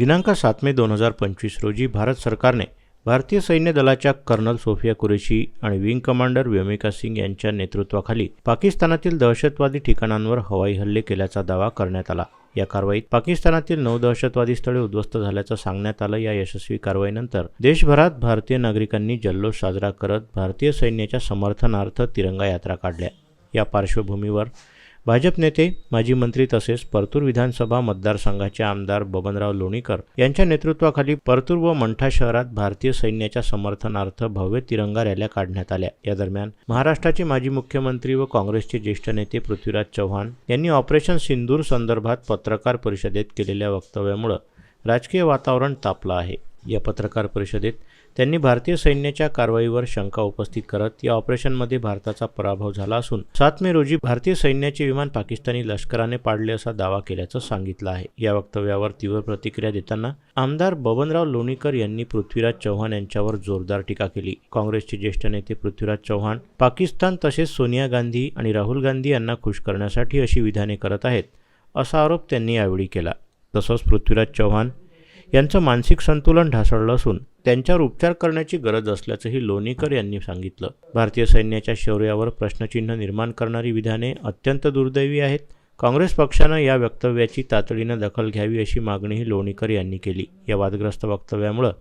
दिनांक सात मे दोन हजार पंचवीस रोजी भारत सरकारने भारतीय सैन्य दलाच्या कर्नल सोफिया कुरेशी आणि विंग कमांडर व्योमिका सिंग यांच्या नेतृत्वाखाली पाकिस्तानातील दहशतवादी ठिकाणांवर हवाई हल्ले केल्याचा दावा करण्यात आला. या कारवाईत पाकिस्तानातील नऊ दहशतवादी स्थळे उद्ध्वस्त झाल्याचं सांगण्यात आलं. या यशस्वी कारवाईनंतर देशभरात भारतीय नागरिकांनी जल्लोष साजरा करत भारतीय सैन्याच्या समर्थनार्थ तिरंगा यात्रा काढल्या. या पार्श्वभूमीवर भाजप नेते माजी मंत्री तसेच परतूर विधानसभा मतदारसंघाचे आमदार बबनराव लोणीकर यांच्या नेतृत्वाखाली परतूर व मंठा शहरात भारतीय सैन्याच्या समर्थनार्थ भव्य तिरंगा रॅल्या काढण्यात आल्या. या दरम्यान महाराष्ट्राचे माजी मुख्यमंत्री व काँग्रेसचे ज्येष्ठ नेते पृथ्वीराज चव्हाण यांनी ऑपरेशन सिंदूर संदर्भात पत्रकार परिषदेत केलेल्या वक्तव्यामुळं राजकीय वातावरण तापलं आहे. या पत्रकार परिषदेत त्यांनी भारतीय सैन्याच्या कारवाईवर शंका उपस्थित करत या ऑपरेशनमध्ये भारताचा पराभव झाला असून सात मे रोजी भारतीय सैन्याचे विमान पाकिस्तानी लष्कराने पाडले असा दावा केल्याचं सांगितलं आहे. या वक्तव्यावर तीव्र प्रतिक्रिया देताना आमदार बबनराव लोणीकर यांनी पृथ्वीराज चव्हाण यांच्यावर जोरदार टीका केली. काँग्रेसचे ज्येष्ठ नेते पृथ्वीराज चव्हाण पाकिस्तान तसेच सोनिया गांधी आणि राहुल गांधी यांना खुश करण्यासाठी अशी विधाने करत आहेत असा आरोप त्यांनी यावेळी केला. तसंच पृथ्वीराज चव्हाण यांचं मानसिक संतुलन ढासळलं असून त्यांच्यावर उपचार करण्याची गरज असल्याचंही लोणीकर यांनी सांगितलं. भारतीय सैन्याच्या शौर्यावर प्रश्नचिन्ह निर्माण करणारी विधाने अत्यंत दुर्दैवी आहेत. काँग्रेस पक्षानं या वक्तव्याची तातडीनं दखल घ्यावी अशी मागणीही लोणीकर यांनी केली. या वादग्रस्त वक्तव्यामुळं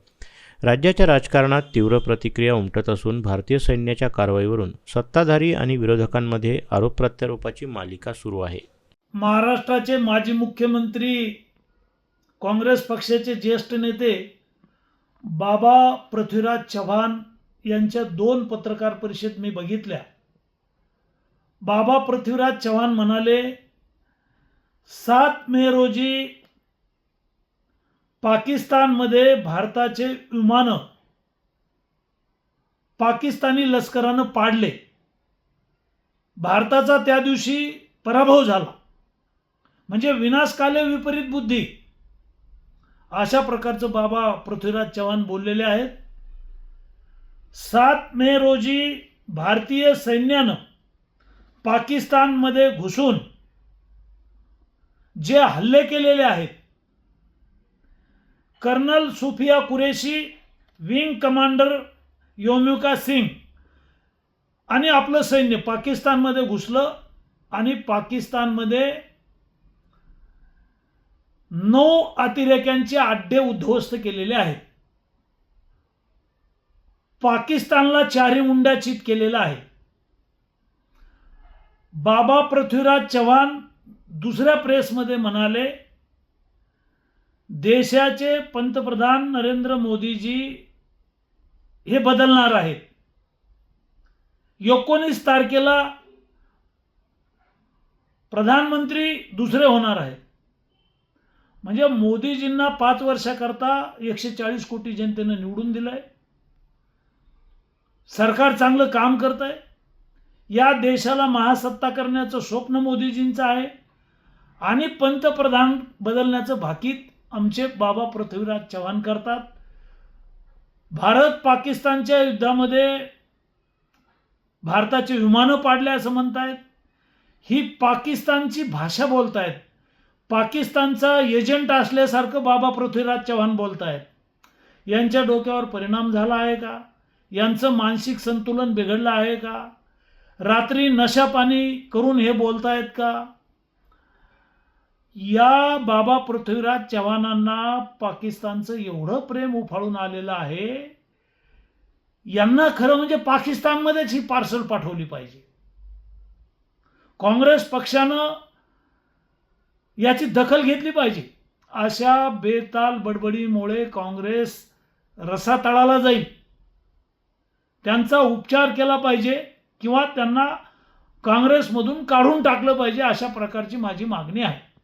राज्याच्या राजकारणात तीव्र प्रतिक्रिया उमटत असून भारतीय सैन्याच्या कारवाईवरून सत्ताधारी आणि विरोधकांमध्ये आरोप प्रत्यारोपाची मालिका सुरू आहे. महाराष्ट्राचे माजी मुख्यमंत्री काँग्रेस पक्षाचे ज्येष्ठ नेते बाबा पृथ्वीराज चव्हाण यांच्या दोन पत्रकार परिषद मी बघितल्या. बाबा पृथ्वीराज चव्हाण म्हणाले सात मे रोजी पाकिस्तानमध्ये भारताचे विमानं पाकिस्तानी लष्करानं पाडले. भारताचा त्या दिवशी पराभव झाला. म्हणजे विनाशकाले विपरीत बुद्धी. अशा प्रकारचं बाबा पृथ्वीराज चव्हाण बोललेले आहेत. सात मे रोजी भारतीय सैन्यानं पाकिस्तानमध्ये घुसून जे हल्ले केलेले आहेत colonel Sufiya Qureshi wing commander Vyomika Singh आणि आपलं सैन्य पाकिस्तानमध्ये घुसलं आणि पाकिस्तानमध्ये नऊ अतिरेक्यांचे अड्डे उद्ध्वस्त केलेले आहेत. पाकिस्तानला चारी मुंडाचित केलेलं आहे बाबा पृथ्वीराज चव्हाण दुसऱ्या प्रेसमध्ये म्हणाले देशाचे पंतप्रधान नरेंद्र मोदीजी हे बदलणार आहेत. एकोणीस तारखेला प्रधानमंत्री दुसरे होणार आहेत. म्हणजे मोदीजींना पाच वर्षाकरता एकशे चाळीस कोटी जनतेनं निवडून दिलं आहे सरकार चांगलं काम करत आहे या देशाला महासत्ता करण्याचं स्वप्न मोदीजींचं आहे. आणि पंतप्रधान बदलण्याचं भाकीत आमचे बाबा पृथ्वीराज चव्हाण करतात. भारत पाकिस्तानच्या युद्धामध्ये भारताचे विमानं पाडले असं म्हणतायत. ही पाकिस्तानची भाषा बोलतायत. पाकिस्तानचा एजंट असल्यासारखं बाबा पृथ्वीराज चव्हाण बोलत आहेत यांच्या डोक्यावर परिणाम झाला आहे का? यांचं मानसिक संतुलन बिघडलं आहे का? रात्री नशापाणी करून हे बोलतायत का? या बाबा पृथ्वीराज चव्हाणांना पाकिस्तानचं एवढं प्रेम उफाळून आलेलं आहे. यांना खरं म्हणजे पाकिस्तानमध्येच ही पार्सल पाठवली पाहिजे. काँग्रेस पक्षानं याची दखल घेतली पाहिजे. अशा बेताल बडबडीमुळे काँग्रेस रसातळाला जाईल. त्यांचा उपचार केला पाहिजे किंवा त्यांना काँग्रेसमधून काढून टाकलं पाहिजे अशा प्रकारची माझी मागणी आहे.